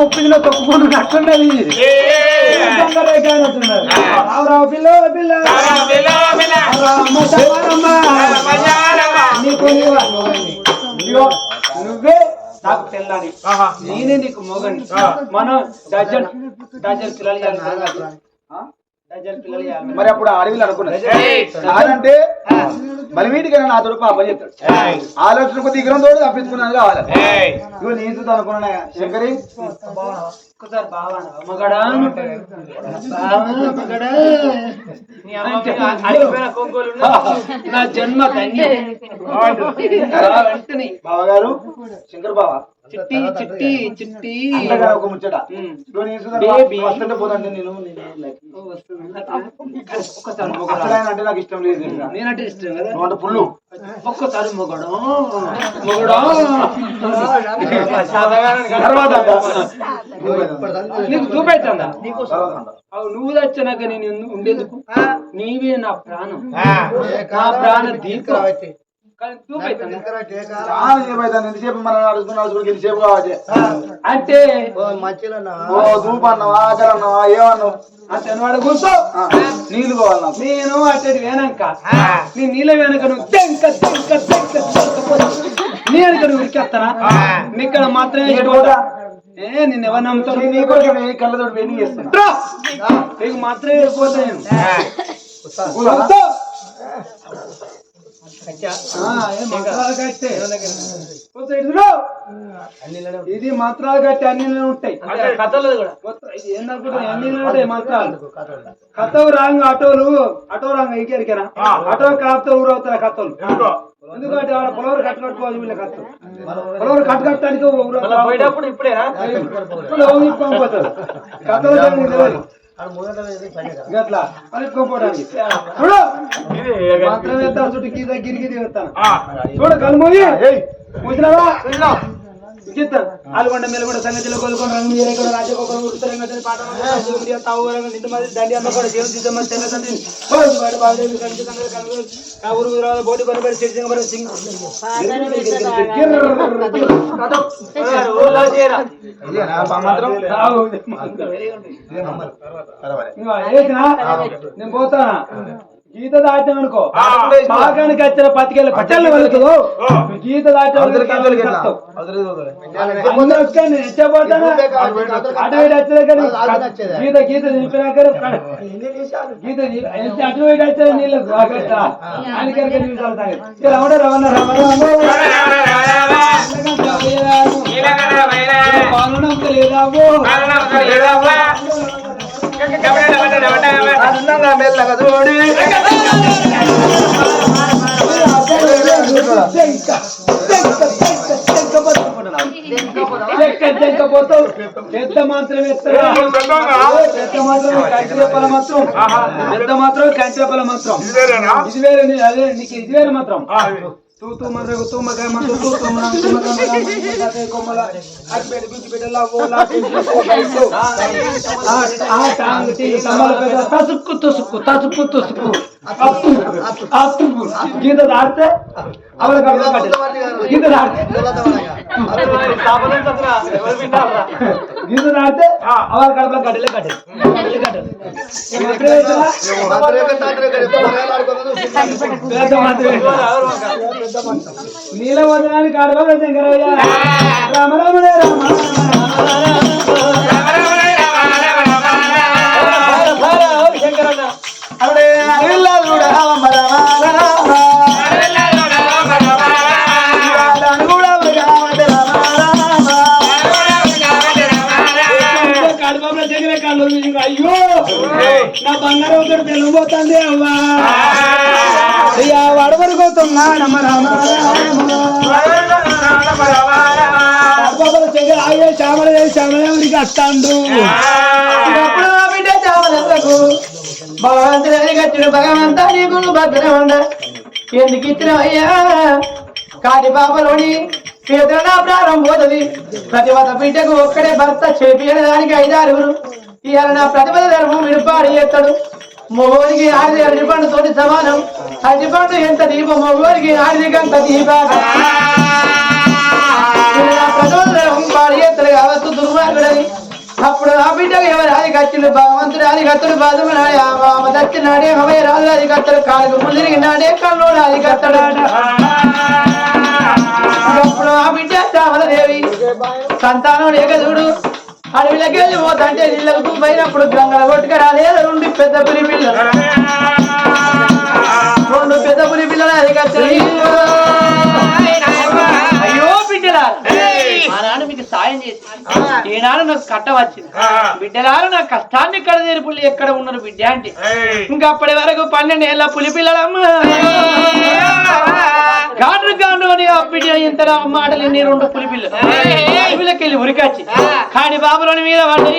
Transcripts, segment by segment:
ఉప్పిలో తొక్కుకుంటున్నది అట్లున్నది. రావు పిల్ల పిల్ల. నువ్వే నాకు తెల్లని నేనే నీకు మొగని. మనం డజన్ డజన్ పిల్లలు మరి అప్పుడు అడవిలో అనుకున్నది కాదంటే బలిమీటికైనా నా తోడు పాప చెప్తాడు. ఆలోచన కొద్ది ఇగ్రం తోడు తప్పించుకున్నాను కావాలి ఇగో నేను చూద్దాం అనుకున్నా శంకరి? అంటే. నా జన్మ బావగారు శంకర్ బావ. చిట్టి చిట్టి చిట్టి. ఒక ముచ్చట. వస్తుంటే నేను. ఒక్కసారి అంటే నాకు ఇష్టం లేదు? నేనంటే ఇష్టం కదా? నువ్వు అంటే పుల్లు. ఒక్కసారి మొగడా. మొగడా? తర్వాత. నీకు నువ్వు తెచ్చినాక నేను ఉండేందుకు? నీవే నా ప్రాణం. నా ప్రాణ దీపం. ఎంతసేపు మనం నడుచుకుని ఎంతసేపు కావాలి? అంటే ఓ ధూప అన్నావా ఆకలి అన్నావా ఏమన్నావు అంటే వాడు కూర్చో. నీళ్ళు కావాలి నేను అట్టడి వేనక నీ నీళ్ళ వెనక నువ్వు తెంక తెంక పోయి. నీ వెనక నువ్వు ఉరికేస్తానా? ఇక్కడ మాత్రమే. ఏ నిన్ను ఎవరు నమ్ముతాడు నీ కోసం కళ్ళతోటి వెయిటింగ్ చేస్తున్నా! నీకు మాత్రమే వెళ్ళిపోతా ఇది మంత్రాలు కట్టి అన్ని ఉంటాయి. కథలు ఉంటాయి. మంత్రాలు. కథవు రాంగ్ ఆటోలు ఆటో రాంగ్ ఎరికేరికేనా ఆటో. కాపుతో ఊరవుతారు కథలు? ఎందుకంటే ఆడ పొలవరు కట్టు కట్టుకోవాలి వీళ్ళ కథలు. పొలవరు కట్టు కట్టడానికి పోయేటప్పుడు ఇప్పుడేనా? పోతారు కథలు. గట్లా. అని కొనుక్కోవడానికి చూడు. మాత్రం వేస్తాను చుట్టూ గీత గిరిగిరి వేస్తాను. చూడు కనుమోయి గీతాను ఆలుగొండ మెలగొండ సంగతిలో కొలుకొని రంగు మీరే కూడా రాజగోపురం ఉత్తరంగా పాట తావు నిండు మంది దండి అమ్మ కూడా తెల్ల కంచి కనుగోలు ఆ ఊరు సింగ నేను పోతానా గీత దాటాను అనుకో. బాగానికి వచ్చిన పతికెళ్ళి పట్టెల్ని వెళ్తుందో గీత కానీ గీత గీత నింపినాక గీత అటు వచ్చే నీళ్ళు? రమణ రమణ రమ పెద్ద మాత్రం. ఎత్తరా పెద్ద మాత్రం పెద్ద మాత్రం కంచిపల మాత్రం. ఇది వేరే అదే నీకు ఇది వేరే మాత్రం తూ తూ మంత్రం తూ మగ మంత్రం తూ తూ మన తూ మగ మగ మంత్రం తాతే కొమ్మల అక్బెడ్ గుజ్జు బిడ్డల ఓలా టింకు బైకు ఆ ఆ టాంగ్ టీ కమల పెద్ద తసుక్కు తుసుక్కు తసుక్కు తుసుక్కు గీత దాడితే అవల గీత దాడితే గీత దాడితే అవల కడుపులో కట్టెలే కట్టే నీలవదనానికి ఆడవాళ్ళ శంకరయ్య రామ రామలే రామ శంకరన్న అరే అవ్వా అయ్యా వడవడుకోతున్నా నమ్మ రామ అయ్యే చామల చామలకి వస్తాడు చామలకు భగవంతుని కట్టిన భగవంతా నీకు భద్రం ఉండ. ఎందుకు ఇచ్చిన అయ్యా కాటి పాపలోని పేదల నా ప్రాణం పోతుంది. ప్రతిపద బిడ్డకు ఒక్కడే భర్త చేపించడానికి ఐదారుగురు. ఇవాళ నా ప్రతిపద ధర్మం విడుపాడు చేస్తాడు. మొగోడికి ఆడిది అడిపండు తోటి సమానం. అడిపండు ఎంత దీపం? మొగోరికి ఆడిది గంట దీప కావచ్చు దుర్మార్గుడని. అప్పుడు ఆ బిడ్డకు ఎవరు? ఆది కత్తుడు భగవంతుడు ఆది కత్తుడు బాధమనాడే ఆ మామ దచ్చినాడే హవే రాజు ఆది కత్తడు కాలుకు ముందిరిగినాడే కన్నోడు ఆది కత్తడాడ అప్పుడు ఆ బిడ్డ శ్యామలదేవి సంతానం లేక చూడు అడవిలోకి వెళ్ళి పోతంటే నీళ్ళకు పోయినప్పుడు గంగల కొట్టుక రాలేదు రెండు పెద్ద పులి పిల్లలు. రెండు పెద్ద పులి పిల్లలు అది కత్తడి ఆనాడు మీకు సాయం చేసి ఈనాడు నాకు కట్ట వచ్చింది. బిడ్డలారు నా కష్టాన్ని ఎక్కడ తీరుపులు ఎక్కడ ఉన్నారు బిడ్డ అంటే. ఇంకా అప్పటి వరకు పన్నెండు ఏళ్ళ పులి పిల్లలమ్మ. గాండ్రు అని ఆ బిడ్డ ఇంత మాటలు ఎన్ని రెండు పులి పిల్లలు. అడవిలోకి వెళ్ళి ఉరికొచ్చి. కాని బాబులోని మీద పడి.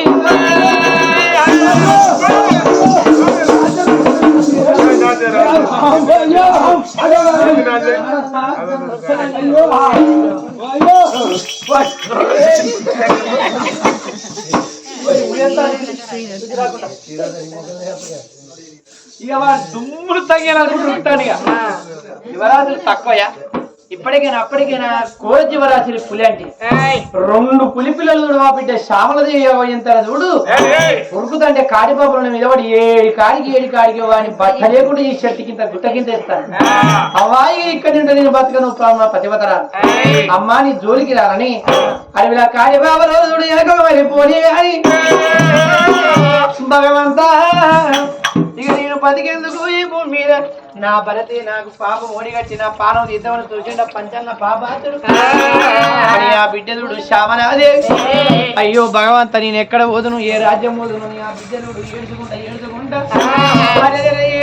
ఇక దుమ్ములు తగ్గేలా ఉంటాడు ఇక. యువరాజులు తక్కువయా ఇప్పటికైనా అప్పటికైనా కోర జీవరాశి పులి అంటే రెండు పులి పిల్లలు చూడు మా బిడ్డ శ్యామలది ఎంత చూడు. ఉరుకుతంటే కాడి పాపలను మీద వాడు ఏడు కాడికి ఏడు కాడికి వాడిని బట్ట లేకుండా ఈ చెట్టు కింద గుట్ట కింద వేస్తాను అమ్మాయి ఇక్కడ నుండి నేను బతకను పతివతరా అమ్మా నీ జోలికి రారని. అడవిలా కాడి బాబలో చూడు వెనక వెళ్ళిపోని అని భగవంతా బతికేందుకు ఈ భూమి మీద? నా భరతి నాకు పాపం ఓడిగట్టి నా పానం తీద్దామని చూసిండ పంచన్న పాపాతుడు అని ఆ బిడ్డదుడు శ్యామనాదేవి అయ్యో భగవంత నేను ఎక్కడ పోదును? ఏ రాజ్యం పోదును? నీ ఆ బిడ్డనుడు ఏడుచుకుంటా ఏడుచుకుంటా.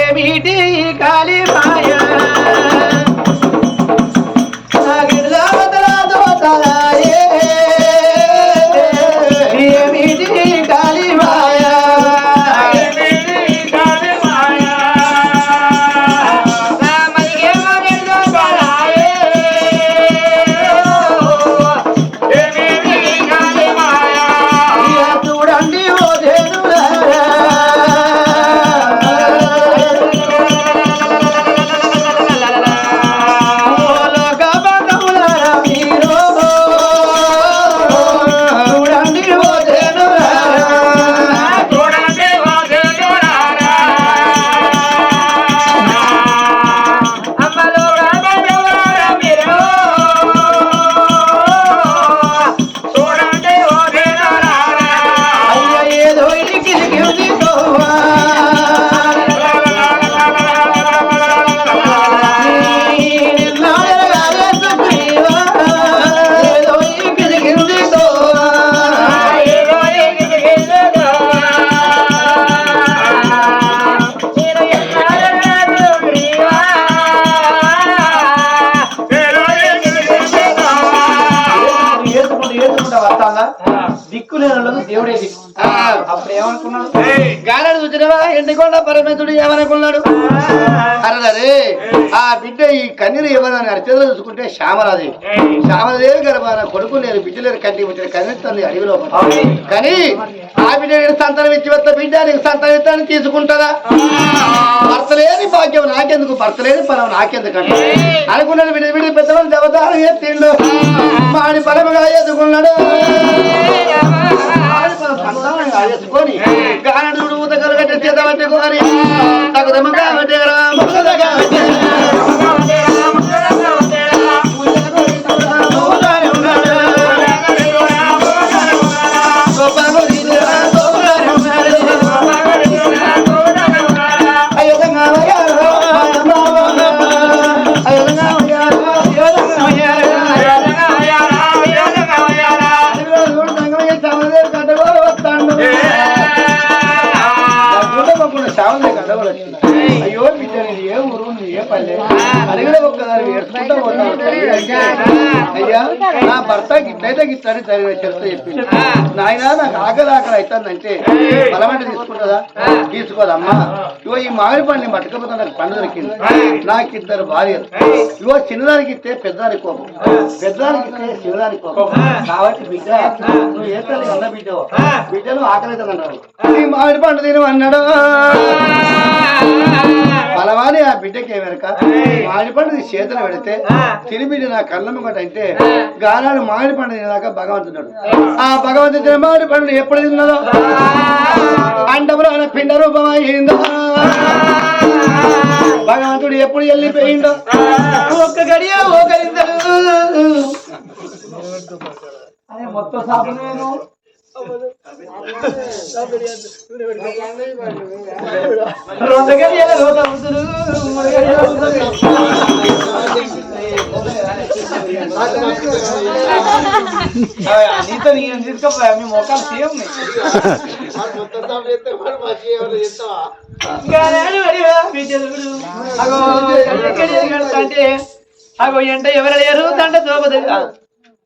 ఏమిటి కాలి కాళీ మాయ? నా గిడ్డ దిక్కు లేని వాళ్ళకు దేవుడే దిక్కు. అప్పుడు ఏమనుకున్నాడు? గాలాడు చూసినవా ఎండికొండ పరమేశ్వరుడు ఏమనుకున్నాడు? అరే ఆ బిడ్డ ఈ కన్నీరు ఎవరని అర్చన చూసుకుంటే శ్యామలాదేవి. శ్యామలాదేవి గర్భాన కొడుకు లేరు. బిడ్డ లేరు. కంటి వచ్చిన కన్నీరు అడవిలో పడ్డాడు. కానీ ఆ బిడ్డ నేను సంతానం ఇచ్చి వస్త బిడ్డ నీకు సంతానం ఇస్తాను తీసుకుంటారా భర్త లేని భాగ్యం. నాకెందుకు? భర్త లేని పొలం నాకెందుకు అంటే అనుకున్నాడు బిడ్డ. బిడ్డ పెద్దవాళ్ళు దేవతాలు ఎత్తిండు మాడి బలముగా ఎదుకున్నాడు ఎత్తుకొని గానడు ఊతకలు కట్టి చేత పట్టుకొని కాబట్టి గిట్లని తగిన చెప్తే చెప్పింది. నాయన నాకు ఆకలి ఆకలి అవుతుందంటే బలమంట తీసుకుంటుందా? తీసుకోదమ్మా. ఇగో ఈ మామిడి పండుని పట్టుకపోతే నాకు పండు దొరికింది. నాకు ఇద్దరు భార్యలు. ఇగో చిన్నదానికి ఇస్తే పెద్దదానికి కోపం. పెద్దదానికి ఇస్తే చిన్నదానికి కోపం. కాబట్టి బిడ్డ నువ్వు ఏ తల్లి అన్న బిడ్డ బిడ్డను ఆకలి అవుతుంది అన్నాడు ఈ మామిడి పండు తిను అన్నాడు బలవాని ఆ బిడ్డకి ఏమెరక మామిడి పండు చేతులు పెడితే తిరిగి నా కళ్ళ ముంగట అంటే గానాడు మామిడి పండు తినేదాకా భగవంతుడు ఆ. భగవంతుడు మామిడి పండు ఎప్పుడు తిన్నదో అండములో ఆయన పిండ రూపం అయిందో? భగవంతుడు ఎప్పుడు వెళ్ళిపోయిందో ఒక్క గడియ అరే మొత్తం సాపు నీతో నేను మీ మొక్కలు సేమ్ అగో గడియలు అగో ఎంట ఎవరు లేరు? దండ తోపదు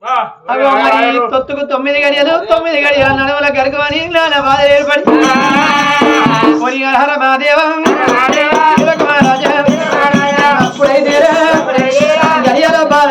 అగో మరి తొత్తుకు తొమ్మిది గడియలు తొమ్మిది గడియలు నడవల గరగమని నాన్న బాధ ఏర్పడి కొరి హర మహాదేవం అప్పుడైతే గడియల బాధ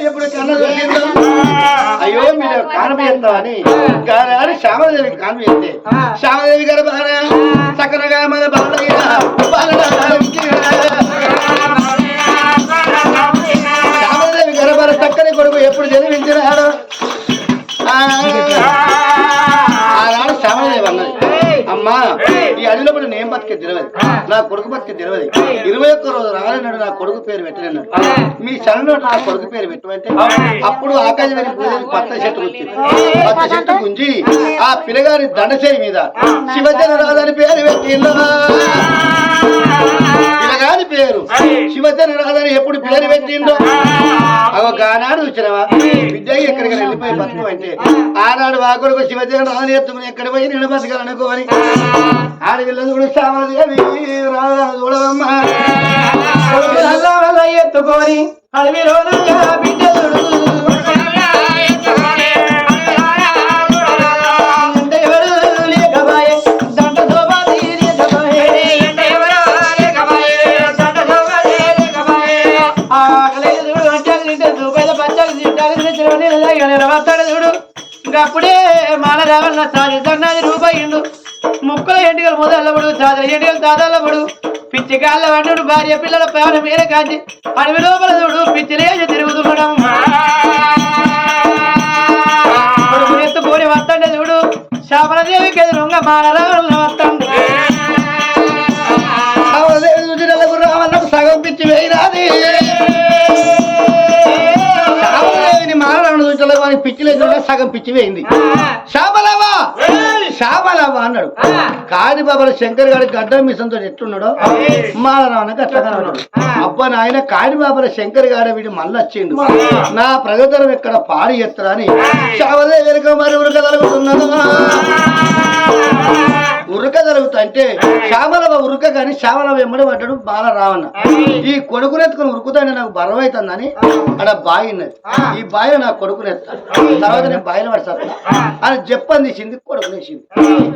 ఎప్పుడు అయ్యో మీరు కానబెత్తా అని గానాడు శ్యామదేవి కానబెత్తే శ్యామదేవి గారు బాగా చక్కనగా మన బాలయ్య శ్యామదేవి బతికే తెలియదు నా కొడుకు బతికే తెలియదు ఇరవై ఒక్క రోజు రాలేనాడు నా కొడుకు పేరు పెట్టలేనాడు. మీ శరణు నా కొడుకు పేరు పెట్టమంటే అప్పుడు ఆకాశవాణి పూజకి పచ్చ చెట్టు వచ్చింది. పచ్చ చెట్టు గుంజి ఆ పిల్లగారి దండసేయి మీద శివజన రాజని పేరు పెట్టిందో పిల్లగాని పేరు శివజన రాజని ఎప్పుడు పేరు పెట్టిందో? గానాడు వచ్చినవా? బిడ్డ ఎక్కడికి వెళ్ళిపోయి బతుకు అంటే ఆనాడు మా కొడుకు శివజన ఎత్తుకుని ఎక్కడ పోయి నేను బతకాలనుకోని ఆడపిల్లలు కూడా సామాన్య రాజు చూడవమ్మా ఎత్తుకొని అడవిలో నిలబడతాడు చూడు. అప్పుడే మాల రావన్న సన్నది రూపాయిండు ముక్కల ఎంటికలు మొదలబడు చాదల ఎంటికలు దాదాలబడు పిచ్చి కాళ్ళ వండు భార్య పిల్లల పేరు మీరే కాంచి అడవి లోపల చూడు పిచ్చి లేచి తిరుగుతుండడం ఎత్తు ఎత్తుకొని వస్తాడే చూడు. శాపనదేవికి ఎదురుగా మాల లేదు సగం పిచ్చి వేయింది. శామలవా శామలవా అన్నాడు. కాడి బాబల శంకర్ గారి గడ్డ మిషన్తో ఎట్లున్నాడో మాలరావణకి అట్లా కనబడ్డాడు అబ్బా నాయన కాడి బాబల శంకర్ గాడ వీడు మళ్ళీ. వచ్చిండు నా ప్రగతరం ఎక్కడ పాడి ఎత్తరా అని శామదేవి వెనుక మరి ఉరక జరుగుతుంటే శ్యామలవ ఉరక కానీ శ్యామలవ ఎమ్మడి పడ్డాడు బాల రావణ ఈ కొడుకునెత్తుకుని ఉరుకుతానే నాకు బరవైతుందని అక్కడ బాయి ఉన్నది. ఈ బాయి నా కొడుకునెత్తా తర్వాత నేను బాయిలో పడతా అని చెప్పని తీసింది కొడుకునేసింది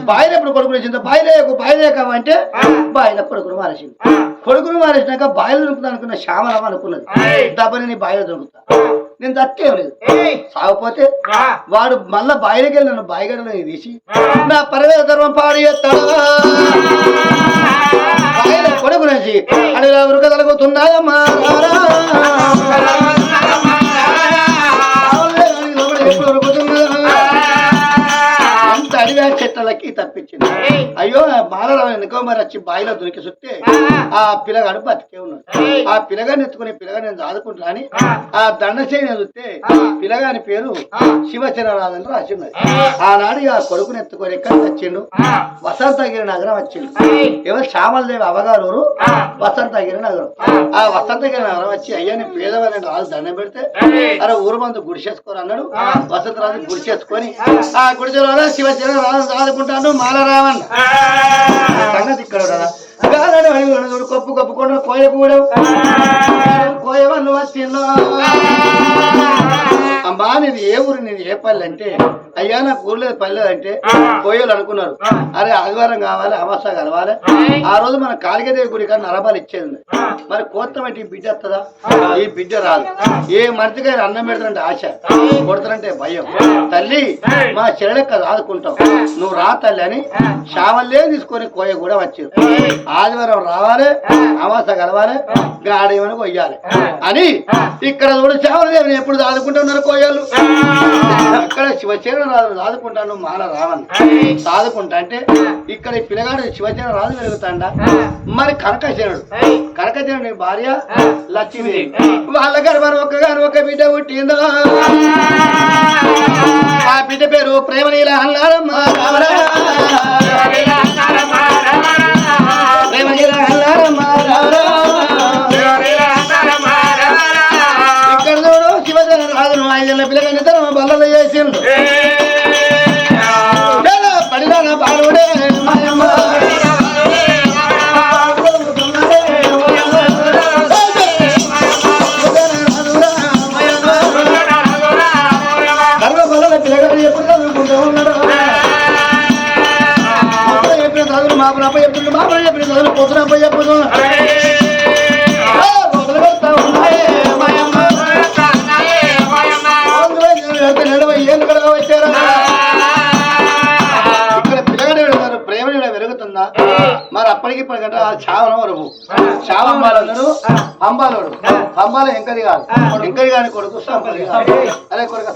బాయిలో ఎప్పుడు కొడుకునేసింది బాయిలో బాయిలో అంటే? బాయిలో కొడుకును మారేసింది. కొడుకును మారేసినాక బాయిలో దొరుకుతా అనుకున్న శ్యామలవ అనుకున్నది. దెబ్బని నీ బాయిలో దొరుకుతా. నేను దక్కేం లేదు. సాగపోతే వాడు మళ్ళా బాయిలోకి వెళ్ళి నన్ను బాయిగడలో తీసి నా పరవేద ధర్మం పాడి బాయిలో కొడుకు నుంచి అడవిలో ఉరక తలుగుతున్నాయమ్మా ఎప్పుడు చెట్లకి తప్పించింది. అయ్యో మాలరావు ఎందుకో మరి వచ్చి బాయిలో దొరికి చుట్టే ఆ. పిల్లగాడు బతికే ఉన్నాడు. ఆ పిల్లగాని ఎత్తుకుని పిల్లగాని నేను ఆదుకుంటా అని ఆ. దండ చేయని చూస్తే పిల్లగాని పేరు శివచరరాజని రాసి ఉన్నది ఆనాడు ఆ కొడుకుని ఎత్తుకొని ఎక్కడికి వచ్చిండు? వసంతగిరి నగరం వచ్చిండు. ఎవరు? శ్యామలదేవి అవగారు వసంతగిరి నగరం. ఆ. వసంతగిరి నగరం వచ్చి అయ్యా నేను పేదవాళ్ళని రాజు దండం పెడితే అరే ఊరు మందు గుడిసేసుకోరు అన్నాడు. వసంతరాజు గుడిసేసుకొని ఆ. గుడిసెలో శివచర ఆదుకుంటాను మాలరావన్ సంగతి ఇక్కడ కదా అడిగి చూడు కప్పు కప్పుకుండా కోయ కూడా కోయవన్ను వచ్చిందో. అమ్మా నేను ఏ ఊరు నేను ఏ పల్లె అంటే అయ్యా నాకు ఊర్లేదు పల్లె అంటే కోయలు అనుకున్నారు. అరే ఆదివారం కావాలి అమాస కలవాలి. ఆ. రోజు మన కాళికదేవి గుడి కానీ నరబాలు ఇచ్చేది. మరి కోత్తం అంటే ఈ బిడ్డ వస్తుందా? ఈ బిడ్డ రాదు. ఏ మనిషిగా అన్నం పెడతానంటే ఆశ. కొడతానంటే భయం. తల్లి మా చెల్లెక్క ఆదుకుంటాం నువ్వు రా తల్లి అని శావల్లే తీసుకొని కోయ కూడా వచ్చారు. ఆదివారం రావాలి అమాస కలవాలి గాడేమని కొయ్యాలి అని ఇక్కడ చూడు శావలదేవిని ఎప్పుడు ఆదుకుంటున్నారు కోయలు అక్కడ శివచేరణ రాదు ఆదుకుంటాను మాల రావని సాదుకుంటా అంటే ఇక్కడ ఈ పిల్లగాడు శివచేరణ రాజు వెలుగుతాండ మరి కనకశనుడు. కనకశనుడి భార్య లక్ష్మీదేవి. వాళ్ళ గర్భం ఒక్క గారు ఒక బిడ్డ పుట్టిందో? ఆ. బిడ్డ పేరు ప్రేమనీల రామరా. ప్రేమనీల అల్లారమ్మ పిల్లగా నిద్ర పిల్లగాని తన బల్లలో చావనం వరకు చావంబాలన్నాడు పంబాలోడు పంబాల ఎంకరి కాదు ఎంకరి కాని కొడుకు సంపది. అరే కొడుక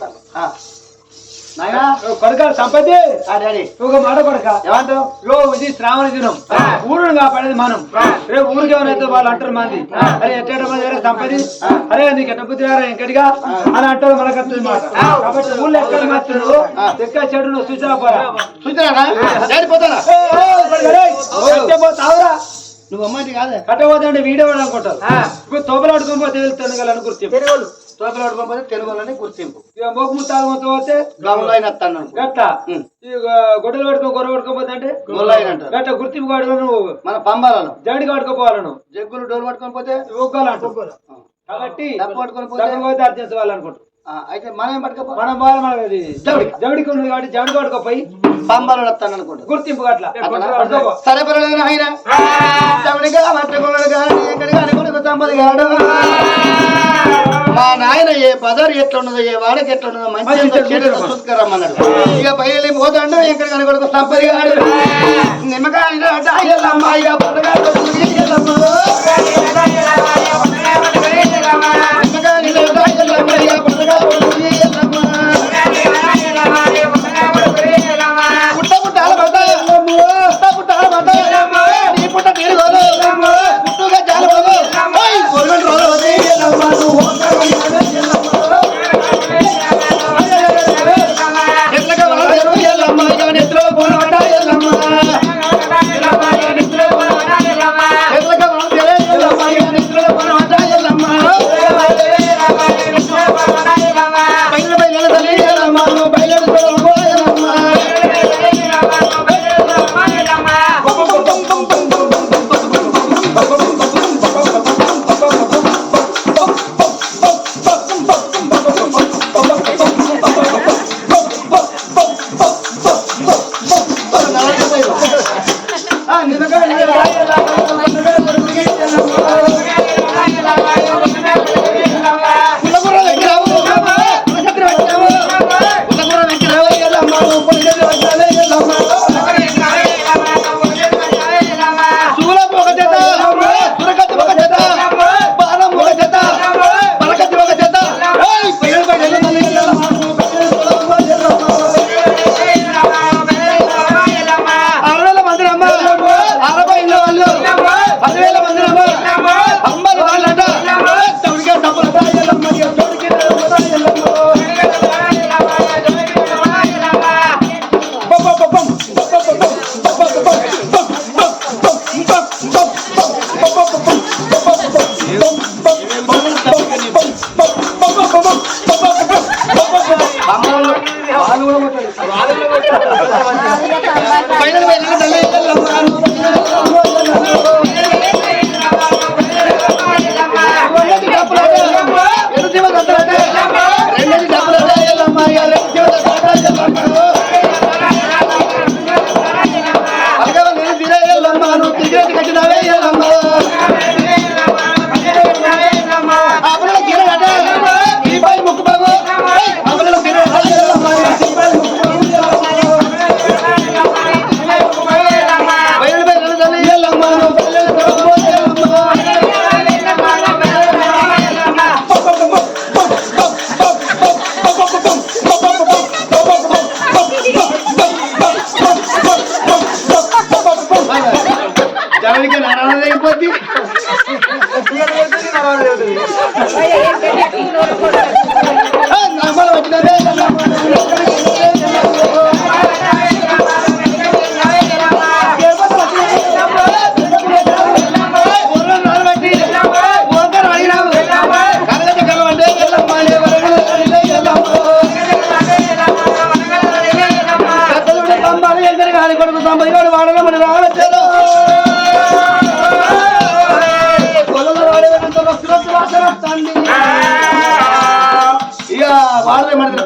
కొడుక డాడీ ఒక మాట కొడుక ఏమంటావు ఇది శ్రావణ దినం ఊరును కాపాడేది మనం రేపు ఊరికి ఎవరైతే వాళ్ళు అంటారు మంది అరే ఎట్ట మంది అరే సంపది అరే నీకు ఎట్ట బుద్ధి రారా ఇంకటిగా అని అంటారు మనకు వస్తుంది మాట కాబట్టి ఊళ్ళో ఎక్కడ మాత్రం ఎక్క చెడు నువ్వు సూచన పోరా చూసినారా కొడుకా, నువ్వు అమ్మాయి కాదే? కట్టబోతే అంటే వీడియో వాడు అనుకుంటారు ఇప్పుడు తోపలు ఆడుకోకపోతే వెళ్తాను కదా అని గుర్తింపు. తోకలు పడుకోకపోతే తెలుగు వాళ్ళని గుర్తింపు. ఇక మోకు ముత్తాలు మొత్తం పోతే గమలో అయిన అత్తాను గట్ట. ఈ గొడ్డలు గొర్రె పట్టుకోపోతే అంటే గొల్ల గట్ట గుర్తింపు కాడు నువ్వు. మన పంబాలలో. జడికి పట్టుకోపోవాలి నువ్వు. జగ్గులు డోలు పట్టుకొని పోతే? కాబట్టి పోతే? పోతే ఆ, అయితే మనం ఏం పట్టుకోపో మనం బాగా మనకి జవడి. జవడికి ఉంది కాబట్టి జవడి పట్టుకోపోయి పంబాలలో వస్తాను అనుకుంటా గుర్తింపు అట్లా సరే పర్వాలేదు ఆయన తమిడిగా పట్టుకోడు కానీ ఎక్కడికి అనుకుని తమ్మది కాడు మా నాయన ఏ బజార్ ఎట్లున్నదో ఏ వాడకి ఎట్లున్నదో మంచి చూసుకురమ్మన్నాడు ఇక పైకి పోతాడు ఎక్కడికి అనుకోడు సంపది కాడు నిమ్మకాయ అడ్డాయిలమ్మ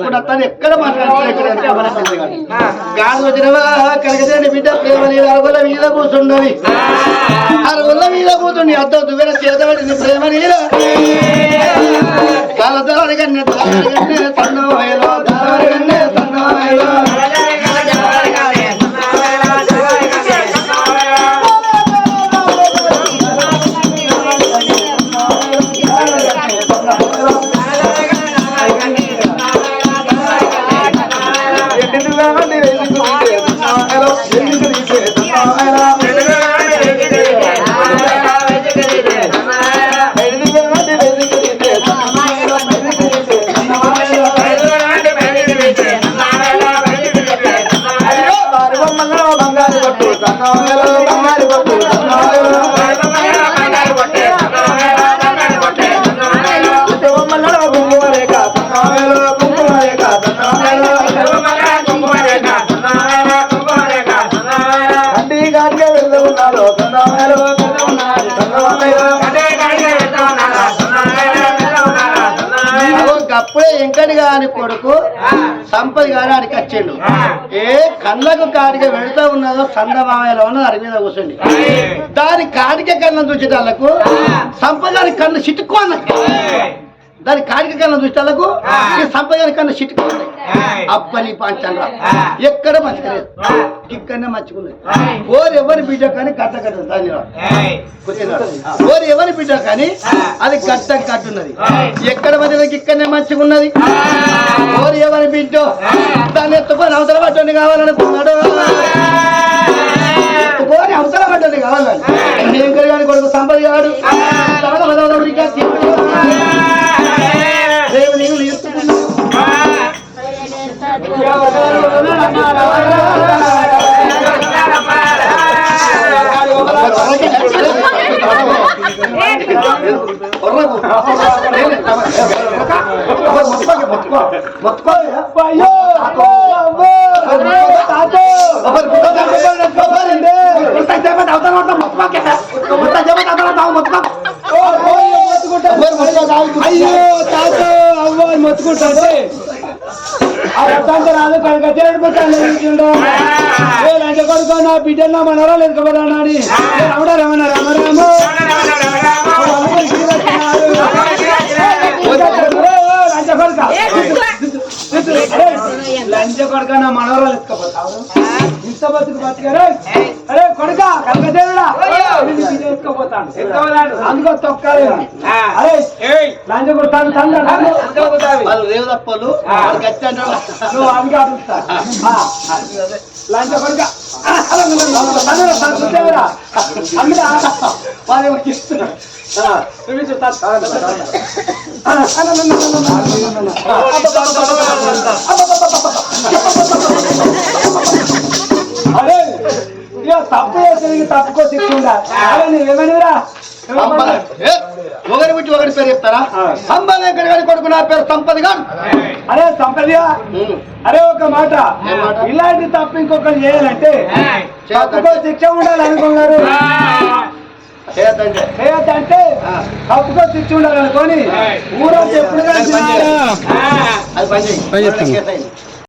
మాట్లాడుకుంటా తను ఎక్కడ కనకదేని బిడ్డ ప్రేమని అరుగుల మీద కూర్చుండవి. అరుగుల మీద కూర్చుండి అద్దం దువ్వెన చేతబడింది ప్రేమ నీల కలదారిగన్నే దారిగన్నే ఎంకటి గాని కొడుకు సంపద గారి ఆడికి వచ్చిండు ఏ కళ్ళకు కాడిగా వెళుతూ ఉన్నదో సందమామలో ఉన్నది అడిగి మీద కూర్చోండి దాని కాడిక కళ్ళను చూసేటాళ్ళకు సంపద గారి కన్ను చిట్టుకో అన్నది దాని కాడిక కళ్ళను చూసేటాళ్ళకు ఈ సంపద గారి కన్ను చిట్టుకో అబ్బని పంచండ్రా ఎక్కడ మంచిగా ఇక్కడనే మంచుకున్నది ఓరు ఎవరి బిడ్డ కానీ గట్ట కట్ట దాని ఓరు ఎవరి బిడ్డ కానీ అది గట్ట కట్టున్నది. ఎక్కడ మధ్యలో ఇక్కడనే మంచిగున్నది ఓరు ఎవరి బిడ్డ దాన్ని ఎత్తుకొని అవతల పట్టండి కావాలనుకున్నాడు. ఎత్తుకొని అవతల పట్టండి కావాలని. గారి కొడుకు సంపద గాడు అయ్యో అయ్యో తాత అవ్వ మొత్తుకుంటే ఆ రథాంత రాదు కనుక చేరుకుంటాను లంచ కొడుకు నా బిడ్డన్న మనరా లేదు కదా నాడి రమణ రమణ రమ రామ లంచ కొడుక. లంచ కొడుక నా మనవరాలు ఎత్తుకపోతావు ఇంత బతుకు బతికారే. అరే కొడుక కనకదేవుడా ఎత్తుకపోతాను అందుకో తొక్కాలి అరే లంచ కొడతాను తండ్రి గట్టి చెప్తున్నా అరే ఇక తప్పు చేసి తప్పుకో అరే నువ్వేమనిరా సంపద ఏ, ఒకరి గురించి ఒకరి పేరు చెప్తారా? సంపద ఎక్కడ గారి కొడుకు నా పేరు సంపద గారు అరే సంపదిగా అరే ఒక మాట? ఇలాంటి తప్పు ఇంకొకరు చేయాలంటే శిక్ష ఉండాలి అనుకున్నారు చేయొద్దంటే ఆ. తప్పుకో శిక్ష ఉండాలి అనుకొని ఊరంతా ఎప్పుడు అది పని